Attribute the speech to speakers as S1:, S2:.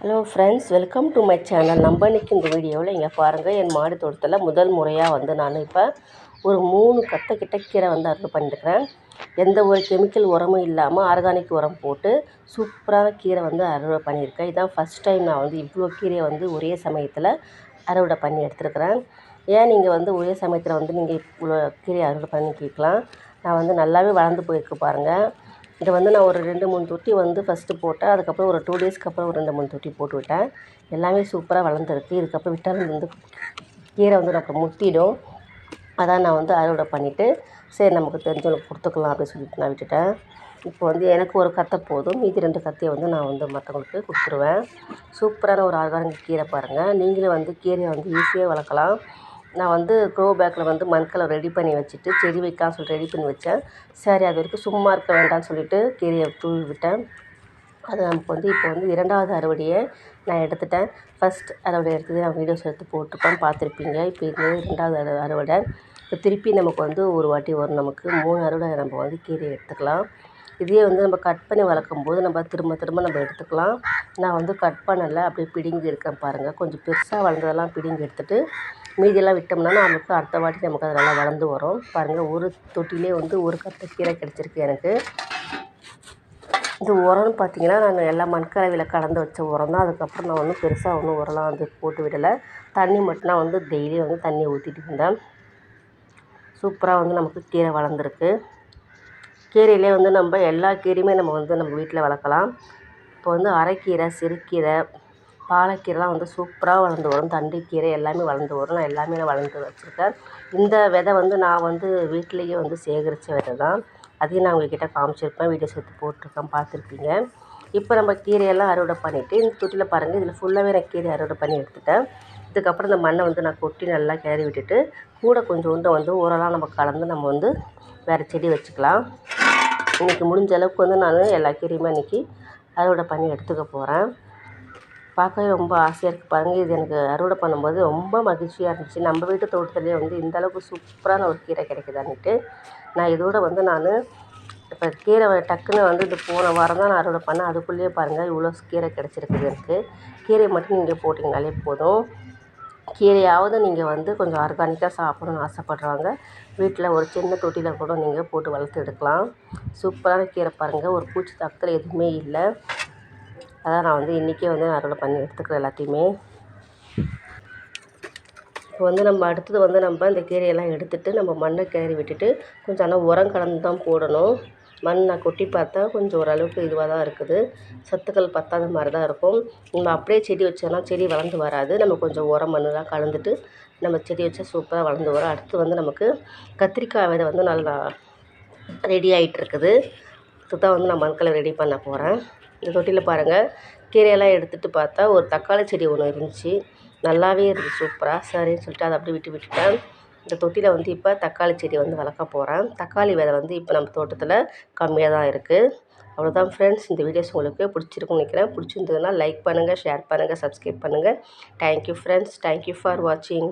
S1: Hello friends welcome to my channel நம்ம இன்றைக்கி இந்த வீடியோவில் இங்கே பாருங்கள் என் மாடி தோட்டத்தில் முதல் முறையாக வந்து நான் இப்போ ஒரு மூணு கத்தக்கிட்ட கீரை வந்து அறுவடை பண்ணியிருக்கிறேன் எந்த ஒரு கெமிக்கல் உரமும் இல்லாமல் ஆர்கானிக் உரம் போட்டு சூப்பராக கீரை வந்து அறுவடை பண்ணியிருக்கேன். இதான் ஃபஸ்ட் டைம் நான் வந்து இவ்வளோ கீரையை வந்து ஒரே சமயத்தில் அறுவடை பண்ணி எடுத்துருக்கிறேன். ஏன் நீங்கள் வந்து ஒரே சமயத்தில் வந்து நீங்கள் இவ்வளோ கீரையை அறுவடை பண்ணிக்கலாம் நான் வந்து நல்லாவே வளர்ந்து போயிருக்கு பாருங்கள் இதை வந்து நான் ஒரு ரெண்டு மூணு தொட்டி வந்து ஃபஸ்ட்டு போட்டேன். அதுக்கப்புறம் ஒரு டூ டேஸ்க்கு அப்புறம் ஒரு ரெண்டு மூணு தொட்டி போட்டு விட்டேன். எல்லாமே சூப்பராக வளர்ந்துருக்கு. இதுக்கப்புறம் விட்டாலும் வந்து கீரை வந்து நமக்கு முத்திடும் அதான் நான் வந்து அறுவடை பண்ணிவிட்டு சரி நமக்கு தெரிஞ்சவங்களுக்கு கொடுத்துக்கலாம் அப்படின்னு சொல்லிட்டு நான் விட்டுட்டேன். இப்போ வந்து எனக்கு ஒரு கத்தை போதும். மீதி ரெண்டு கத்தையை வந்து நான் வந்து மற்றவங்களுக்கு கொடுத்துருவேன். சூப்பரான ஒரு ஆர்கானிக் கீரை பாருங்கள் நீங்களும் வந்து கீரையை வந்து ஈஸியாக வளர்க்கலாம். நான் வந்து க்ரோ பேக்கில் வந்து மண்கலம் ரெடி பண்ணி வச்சுட்டு செடி வைக்கலாம் சொல்லிட்டு ரெடி பண்ணி வச்சேன். சரி அது வரைக்கும் சும்மா இருக்க வேண்டாம்னு சொல்லிட்டு கீரையை தூவி விட்டேன். அது நமக்கு வந்து இப்போ வந்து இரண்டாவது அறுவடையை நான் எடுத்துட்டேன். ஃபஸ்ட் அறுவடை எடுத்தது நான் வீடியோஸ் எடுத்து போட்டிருப்பேன் பார்த்துருப்பீங்க. இப்போ இது ரெண்டாவது அறு அறுவடை. இப்போ திருப்பி நமக்கு வந்து ஒரு வாட்டி வரும் நமக்கு. மூணு அறுவடை நம்ம வந்து கீரையை எடுத்துக்கலாம். இதே வந்து நம்ம கட் பண்ணி வளர்க்கும் போது நம்ம திரும்ப திரும்ப நம்ம எடுத்துக்கலாம். நான் வந்து கட் பண்ணலை அப்படியே பிடுங்கி இருக்கேன் பாருங்கள் கொஞ்சம் பெருசாக வளர்ந்ததெல்லாம் பிடுங்கி எடுத்துகிட்டு மீதியெல்லாம் விட்டோம்னா நமக்கு அடுத்த வாட்டி நமக்கு அது நல்லா வளர்ந்து வரும். பாருங்கள் ஒரு தொட்டிலே வந்து ஒரு கத்தை கீரை கிடச்சிருக்கு எனக்கு. இந்த உரம்னு பார்த்தீங்கன்னா நான் எல்லா மண்கலவையில் கலந்து வச்ச உரம் தான். அதுக்கப்புறம் நான் ஒன்றும் பெருசாக ஒன்றும் உரம்லாம் வந்து போட்டு விடலை. தண்ணி மட்டும் நான் வந்து டெய்லியும் வந்து தண்ணி ஊற்றிட்டு இருந்தேன். சூப்பராக வந்து நமக்கு கீரை வளர்ந்துருக்கு. கீரையிலே வந்து நம்ம எல்லா கீரையுமே நம்ம வந்து நம்ம வீட்டில் வளர்க்கலாம். இப்போ வந்து அரைக்கீரை சிறுக்கீரை பாலக்கீரைலாம் வந்து சூப்பராக வளர்ந்து வரும். தண்டுக்கீரை எல்லாமே வளர்ந்து வரும். நான் எல்லாமே நான் வளர்ந்து வச்சுருக்கேன். இந்த விதை வந்து நான் வந்து வீட்டிலேயே வந்து சேகரித்த விதை தான். அதையும் நான் உங்கள்கிட்ட காமிச்சிருப்பேன். வீடியோஸ் எடுத்து போட்டிருக்கேன். பார்த்துருப்பீங்க. இப்போ நம்ம கீரையெல்லாம் அறுவடை பண்ணிவிட்டு இந்த தொட்டியில் பாருங்கள் இதில் ஃபுல்லாகவே நான் கீரை அறுவடை பண்ணி எடுத்துட்டேன். இதுக்கப்புறம் இந்த மண்ணை வந்து நான் கொட்டி நல்லா கிளறி விட்டுட்டு கூட கொஞ்சோண்டு வந்து உரம்லாம் நம்ம கலந்து நம்ம வந்து வேறு செடி வச்சுக்கலாம். இன்றைக்கி முடிஞ்ச அளவுக்கு வந்து நான் எல்லா கீரையுமே இன்றைக்கி அறுவடை பண்ணி எடுத்துக்க போகிறேன் பார்க்கவே ரொம்ப ஆசையாக இருக்குது பாருங்கள் இது எனக்கு அறுவடை பண்ணும்போது ரொம்ப மகிழ்ச்சியாக இருந்துச்சு. நம்ம வீட்டு தோட்டத்துலேயே வந்து இந்தளவுக்கு சூப்பரான ஒரு கீரை கிடைக்குதான்னுட்டு நான் இதோட வந்து நான் இப்போ கீரை டக்குன்னு வந்து இது போன வாரம் தான் நான் அறுவடை பண்ணேன் அதுக்குள்ளேயே பாருங்கள் இவ்வளோ கீரை கிடச்சிருக்குது எனக்கு. கீரையை மட்டும் நீங்கள் போட்டிங்கனாலே போதும். கீரையாவது நீங்கள் வந்து கொஞ்சம் ஆர்கானிக்காக சாப்பிடணும்னு ஆசைப்படுறவங்க வீட்டில் ஒரு சின்ன தொட்டியில் கூட நீங்கள் போட்டு வளர்த்து எடுக்கலாம். சூப்பரான கீரை பாருங்கள் ஒரு பூச்சி தாக்கத்தில் எதுவுமே இல்லை. அதான் நான் வந்து இன்றைக்கே வந்து நான் அறுவடை பண்ணி எடுத்துக்கிறேன் எல்லாத்தையுமே. இப்போ வந்து நம்ம அடுத்தது வந்து நம்ம இந்த கீரையெல்லாம் எடுத்துகிட்டு நம்ம மண்ணை கிளறி விட்டுட்டு கொஞ்சம் ஆனால் உரம் கலந்து தான் போடணும். மண் நான் கொட்டி பார்த்தா கொஞ்சம் ஓரளவுக்கு இதுவாக தான் இருக்குது. சத்துக்கள் பத்தாத மாதிரி தான் இருக்கும். நம்ம அப்படியே செடி வச்சோன்னா செடி வளர்ந்து வராது. நம்ம கொஞ்சம் உரம் மண்ணெலாம் கலந்துட்டு நம்ம செடி வச்சா சூப்பராக வளர்ந்து வரும். அடுத்து வந்து நமக்கு கத்திரிக்காய் விதை வந்து நல்லா ரெடி ஆகிட்டுருக்குது இதுதான் வந்து நான் மண்களை ரெடி பண்ண போகிறேன் இந்த தொட்டியில் பாருங்கள் கீரையெல்லாம் எடுத்துகிட்டு பார்த்தா ஒரு தக்காளி செடி ஒன்று இருந்துச்சு. நல்லாவே இருந்துச்சு சூப்பராக சரின்னு சொல்லிட்டு அதை அப்படியே விட்டு விட்டுட்டேன். இந்த தொட்டியில் வந்து இப்போ தக்காளி செடி வந்து வளர்க்க போகிறேன் தக்காளி விதை வந்து இப்போ நம்ம தோட்டத்தில் கம்மியாக தான் இருக்குது அவ்வளோதான் ஃப்ரெண்ட்ஸ் இந்த வீடியோஸ் உங்களுக்கு பிடிச்சிருக்குன்னு நினைக்கிறேன். பிடிச்சிருந்ததுன்னா லைக் பண்ணுங்கள் ஷேர் பண்ணுங்கள் சப்ஸ்கிரைப் பண்ணுங்கள் தேங்க்யூ ஃப்ரெண்ட்ஸ் தேங்க்யூ ஃபார் வாட்சிங்